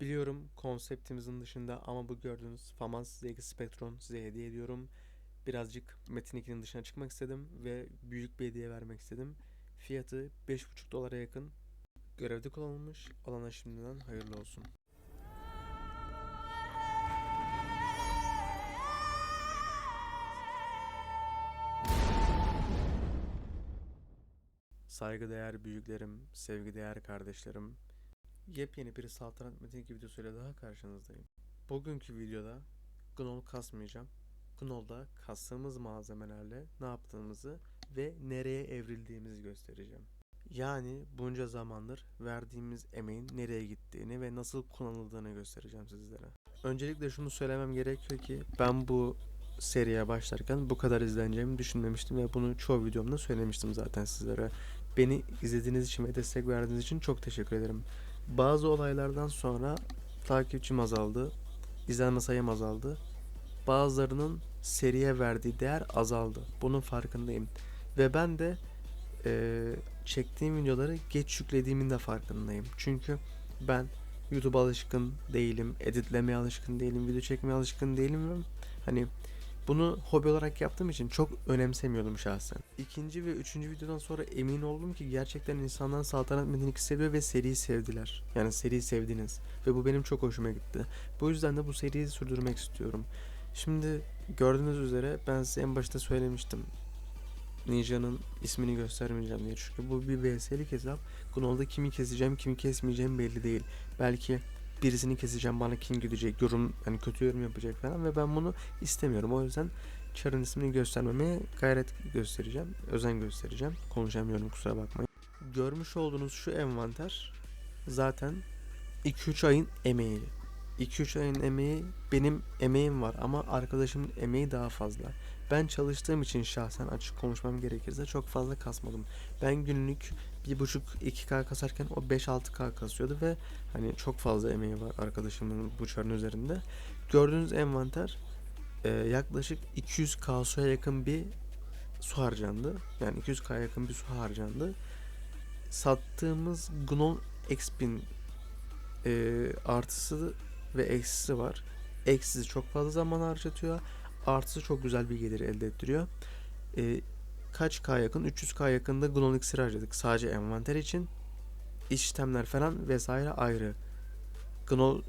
Biliyorum konseptimizin dışında ama bu gördüğünüz FAMAS ZX Spectron size hediye ediyorum. Birazcık Metin 2'nin dışına çıkmak istedim ve büyük bir hediye vermek istedim. Fiyatı 5,5 dolara yakın. Görevde kullanılmış. Alana şimdiden hayırlı olsun. Saygıdeğer büyüklerim, sevgideğer kardeşlerim, yepyeni bir saltanat metin gibi videosuyla daha karşınızdayım. Bugünkü videoda Gnol kasmayacağım. Gnol'da kastığımız malzemelerle ne yaptığımızı ve nereye evrildiğimizi göstereceğim. Yani bunca zamandır verdiğimiz emeğin nereye gittiğini ve nasıl kullanıldığını göstereceğim sizlere. Öncelikle şunu söylemem gerekiyor ki ben bu seriye başlarken bu kadar izleneceğimi düşünmemiştim ve bunu çoğu videomda söylemiştim zaten sizlere. Beni izlediğiniz için ve destek verdiğiniz için çok teşekkür ederim. Bazı olaylardan sonra takipçim azaldı, izlenme sayım azaldı. Bazılarının seriye verdiği değer azaldı. Bunun farkındayım. Ve ben de eee, çektiğim videoları geç yüklediğimin de farkındayım. Çünkü ben YouTube alışkın değilim, editlemeye alışkın değilim, video çekmeye alışkın değilim ve hani bunu hobi olarak yaptığım için çok önemsemiyordum şahsen. İkinci ve üçüncü videodan sonra emin oldum ki gerçekten insanlar Saltanat Metin 2 seviyor ve seriyi sevdiler. Yani seriyi sevdiniz. Ve bu benim çok hoşuma gitti. Bu yüzden de bu seriyi sürdürmek istiyorum. Şimdi gördüğünüz üzere ben size en başta söylemiştim. Ninja'nın ismini göstermeyeceğim diye. Çünkü bu bir VS'lik hesap. Gnol'da kimi keseceğim, kimi kesmeyeceğim belli değil. Belki birisini keseceğim bana king gidecek, yorum yani kötü yorum yapacak falan ve ben bunu istemiyorum. O yüzden Char'ın ismini göstermemeye gayret göstereceğim. Özen göstereceğim. Konuşamıyorum kusura bakmayın. Görmüş olduğunuz şu envanter zaten 2-3 ayın emeği. 2-3 ayın emeği benim emeğim var ama arkadaşımın emeği daha fazla. Ben çalıştığım için şahsen açık konuşmam gerekirse çok fazla kasmadım. Ben günlük 1.5-2K kasarken o 5-6K kasıyordu ve hani çok fazla emeği var arkadaşımın bu üzerinde. Gördüğünüz envanter e, yaklaşık 200K suya yakın bir su harcandı. Yani 200K yakın bir su harcandı. Sattığımız Gnon Xp'in e, artısı ve eksisi var. Eksisi çok fazla zaman harcatıyor. Artısı çok güzel bir gelir elde ettiriyor. E, kaç K yakın? 300K yakında Gnon iksiri harcadık sadece envanter için. İşlemler falan vesaire ayrı. Gnol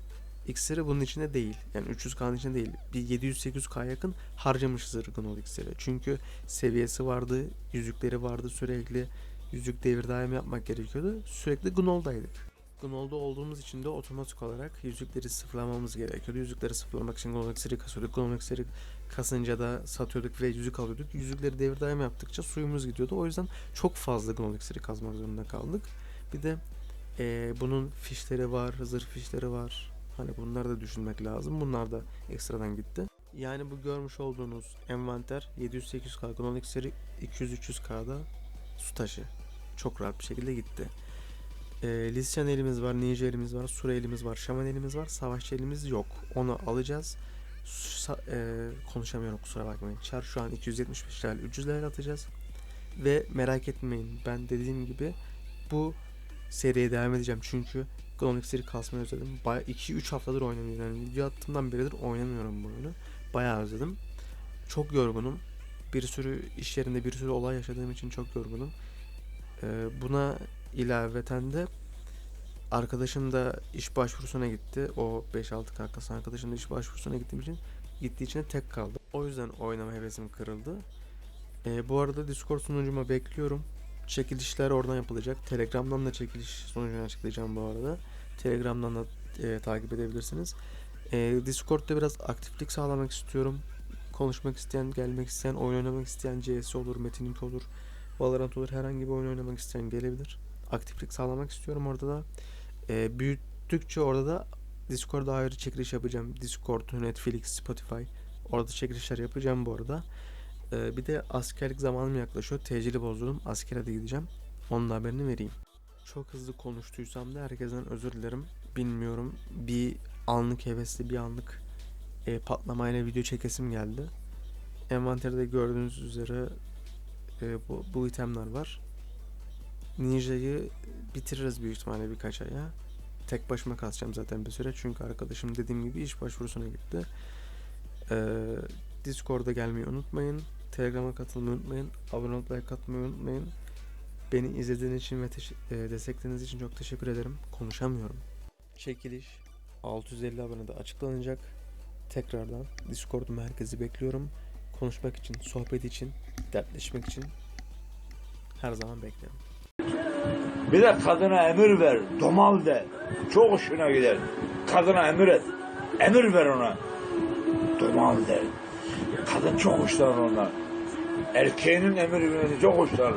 iksiri bunun içinde değil. Yani 300K'nın içinde değil. Bir 700-800K yakın harcamışızdır Gnol iksiri. Çünkü seviyesi vardı, yüzükleri vardı sürekli. Yüzük devir daim yapmak gerekiyordu. Sürekli Gnol'daydık. Gnol'da olduğumuz için de otomatik olarak yüzükleri sıfırlamamız gerekiyordu. Yüzükleri sıfırlamak için Gnol iksiri kasıyorduk. Gnol iksiri kasınca da satıyorduk ve yüzük alıyorduk. Yüzükleri devir daim yaptıkça suyumuz gidiyordu. O yüzden çok fazla Gnol iksiri kazmak zorunda kaldık. Bir de eee, bunun fişleri var, zırh fişleri var. Hani bunları da düşünmek lazım. Bunlar da ekstradan gitti. Yani bu görmüş olduğunuz envanter 700-800K Gnol iksiri 200-300K'da su taşı. Çok rahat bir şekilde gitti. Ee, Lisyan elimiz var, Ninja elimiz var, Sura elimiz var, Şaman elimiz var, Savaşçı elimiz yok. Onu alacağız. Sa- e, konuşamıyorum kusura bakmayın. Çar şu an 275 level, 300 level atacağız. Ve merak etmeyin ben dediğim gibi bu seriye devam edeceğim çünkü Gnome Iksiri kasmayı özledim. Baya 2-3 haftadır oynamıyorum. Yani video attığımdan beridir oynamıyorum bu oyunu. Bayağı özledim. Çok yorgunum. Bir sürü iş yerinde bir sürü olay yaşadığım için çok yorgunum. Ee, buna ilaveten de arkadaşım da iş başvurusuna gitti. O 5-6 kasan arkadaşım da iş başvurusuna gittiğim için gittiği için tek kaldı. O yüzden oynama hevesim kırıldı. Ee, bu arada Discord sunucuma bekliyorum. Çekilişler oradan yapılacak. Telegram'dan da çekiliş sonucunu açıklayacağım bu arada. Telegram'dan da e, takip edebilirsiniz. E, Discord'da biraz aktiflik sağlamak istiyorum. Konuşmak isteyen, gelmek isteyen, oyun oynamak isteyen CS olur, Metin 2 olur, Valorant olur herhangi bir oyun oynamak isteyen gelebilir. Aktiflik sağlamak istiyorum orada da. E, büyüttükçe orada da Discord'da ayrı çekiliş yapacağım. Discord, Netflix, Spotify. Orada çekilişler yapacağım bu arada. Ee, bir de askerlik zamanım yaklaşıyor. Tecili bozdurdum. Askere de gideceğim. Onun haberini vereyim. Çok hızlı konuştuysam da herkesten özür dilerim. Bilmiyorum. Bir anlık hevesli bir anlık e, patlamayla video çekesim geldi. Envanterde gördüğünüz üzere e, bu, bu itemler var. Ninja'yı bitiririz büyük ihtimalle birkaç aya. tek başıma kasacağım zaten bir süre. Çünkü arkadaşım dediğim gibi iş başvurusuna gitti. Ee, Discord'a gelmeyi unutmayın. Telegram'a katılmayı unutmayın. Abone olup like unutmayın. Beni izlediğiniz için ve e, desteklediğiniz için çok teşekkür ederim. Konuşamıyorum. Çekiliş 650 abonede açıklanacak. Tekrardan Discord'um herkesi bekliyorum. Konuşmak için, sohbet için, dertleşmek için her zaman beklerim. Bir de kadına emir ver, domal de. Çok hoşuna gider. Kadına emir et. Emir ver ona. Domal de. Kadın çok hoşlanır ondan. Erkeğinin emir vermesi çok hoşlanır.